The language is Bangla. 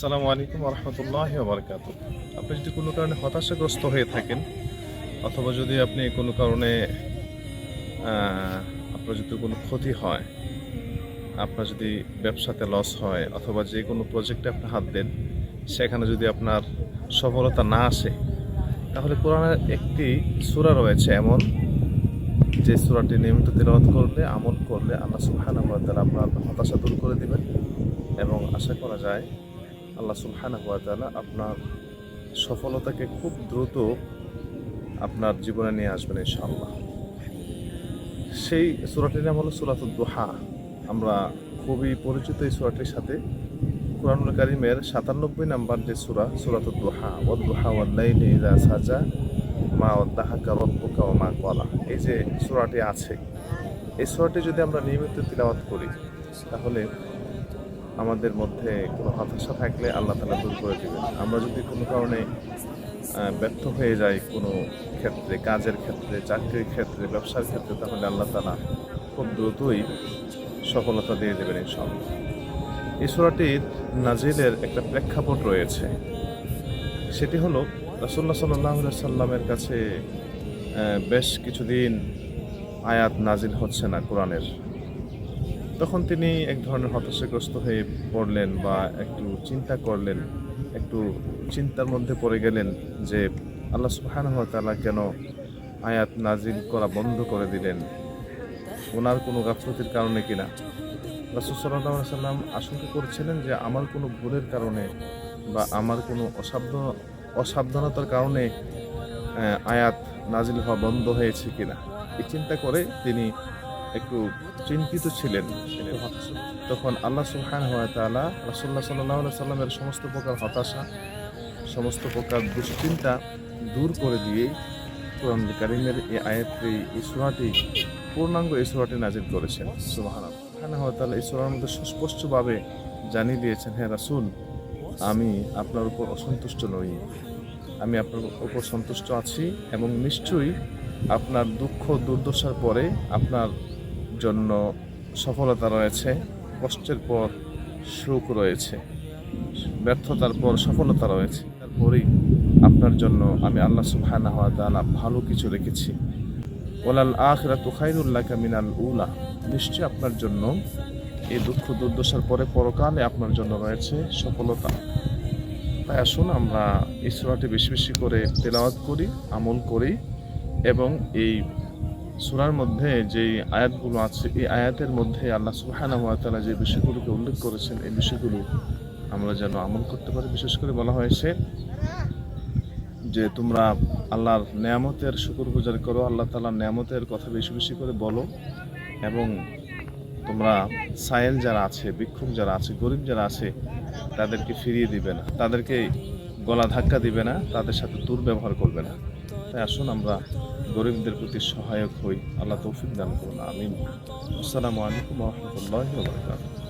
আসসালামু আলাইকুম রহমতুল্লাহ বারকাত আপনি যদি কোনো কারণে হতাশাগ্রস্ত হয়ে থাকেন, অথবা যদি আপনি কোনো কারণে আপনার যদি কোনো ক্ষতি হয়, আপনার যদি ব্যবসাতে লস হয়, অথবা যে কোনো প্রজেক্টে আপনি হাত দেন, সেখানে যদি আপনার সফলতা না আসে, তাহলে কোরআনের একটি সূরা রয়েছে এমন, যে সূরাটি নিয়মিত তিলাওয়াত করলে, আমল করলে আল্লাহ সুবহানাহু ওয়া তাআলা আপনার হতাশা দূর করে দিবেন এবং আশা করা যায় আল্লাহ সুবহানাহু ওয়া তাআলা আপনার সফলতাকে খুব দ্রুত আপনার জীবনে নিয়ে আসবেন ইনশাআল্লাহ। সেই সূরাটির নাম হলো সূরাতুদ দুহা আমরা খুবই পরিচিত এই সূরাটির সাথে। কোরআনুল কারিমের সাতানব্বই নাম্বার যে সূরা সূরাতুদ দুহা ওয়াদ দুহা ওয়াল লাইলি ইযা সাজা, মা ওয়াদ্দাহাকা রব্বুকা ও মা কলা এই যে সূরাটি আছে, এই সূরাটি যদি আমরা নিয়মিত তিলাওয়াত করি, তাহলে আমাদের মধ্যে কোনো হতাশা থাকলে আল্লাহ তালা দূর করে দেবেন। আমরা যদি কোনো কারণে ব্যর্থ হয়ে যাই কোনো ক্ষেত্রে, কাজের ক্ষেত্রে, চাকরির ক্ষেত্রে, ব্যবসার ক্ষেত্রে, তাহলে আল্লাহ তালা খুব দ্রুতই সফলতা দিয়ে দেবেন ইনশাআল্লাহ। এই সূরাটির নাজিলের একটা প্রেক্ষাপট রয়েছে। সেটি হলো রাসুল্লাহ সাল্লাহ সাল্লামের কাছে বেশ কিছুদিন আয়াত নাজিল হচ্ছে না কোরআনের। তখন তিনি এক ধরনের হতাশাগ্রস্ত হয়ে পড়লেন বা একটু চিন্তা করলেন, একটু চিন্তার মধ্যে পড়ে গেলেন যে আল্লাহ সুবহানাহু ওয়া কেন আয়াত নাজিল করা বন্ধ করে দিলেন? ওনার কোনো গাফলতির কারণে কিনা? রাসুল সাল্লাহ সাল্লাম আশঙ্কা করছিলেন যে আমার কোনো ভুলের কারণে বা আমার কোনো অসাবধ অসাবধানতার কারণে আয়াত নাজিল হওয়া বন্ধ হয়েছে কিনা? এই চিন্তা করে তিনি একটু চিন্তিত ছিলেন। তখন আল্লাহ সুবহান হওয়া তালা রাসুল্লাহ সাল্লাহ সাল্লামের সমস্ত প্রকার হতাশা, সমস্ত প্রকার দুশ্চিন্তা দূর করে দিয়ে কোরআন কারিমের এই আয়াতটি, এই সুরাটি, পূর্ণাঙ্গ এই সুরাটি নাজিল করেছেন। সুবহান হওয়া তালা এই সুরার মধ্যে সুস্পষ্টভাবে জানিয়ে দিয়েছেন হ্যাঁ রাসুল, আমি আপনার উপর অসন্তুষ্ট নই। আমি আপনার উপর সন্তুষ্ট আছি এবং নিশ্চয়ই আপনার দুঃখ দুর্দশার পরে আপনার জন্য সফলতা রয়েছে, কষ্টের পর সুখ রয়েছে, ব্যর্থতার পর সফলতা রয়েছে। তারপরেই আপনার জন্য আমি আল্লাহ সুবহানাহু ওয়া তাআলা ভালো কিছু রেখেছি। ওলাল আখিরাতু খায়রুল্লাকা মিনাল উলা। নিশ্চয় আপনার জন্য এই দুঃখ দুর্দশার পরে পরকালে আপনার জন্য রয়েছে সফলতা। তাই আসুন আমরা এই সূরাটি বেশি বেশি করে তেলাওয়াত করি, আমল করি এবং এই সূরার মধ্যে যে আয়াতগুলো আছে, এই আয়াতের মধ্যে আল্লাহ সুবহানাহু ওয়া যে বিষয়গুলোকে উল্লেখ করেছেন, এই বিষয়গুলো আমরা যেন আমল করতে পারি। বিশেষ করে বলা হয়েছে যে তোমরা আল্লাহর নেয়ামতের শুকর গুজার করো, আল্লাহ তাআলার নেয়ামতের কথা বেশি বেশি করে বলো এবং তোমরা সায়েল যারা আছে, ভিক্ষুক যারা আছে, গরিব যারা আছে, তাদেরকে ফিরিয়ে দিবে না। তাদেরকে গলা ধাক্কা দিবে না, তাদের সাথে দুর্ব্যবহার করবে না। তাই আসুন আমরা গরিবদের প্রতি সহায়ক হই। আল্লাহ তৌফিক দান করুন। আমিন। আসসালামু আলাইকুম রহমতুল্লাহ বারকাতুহ।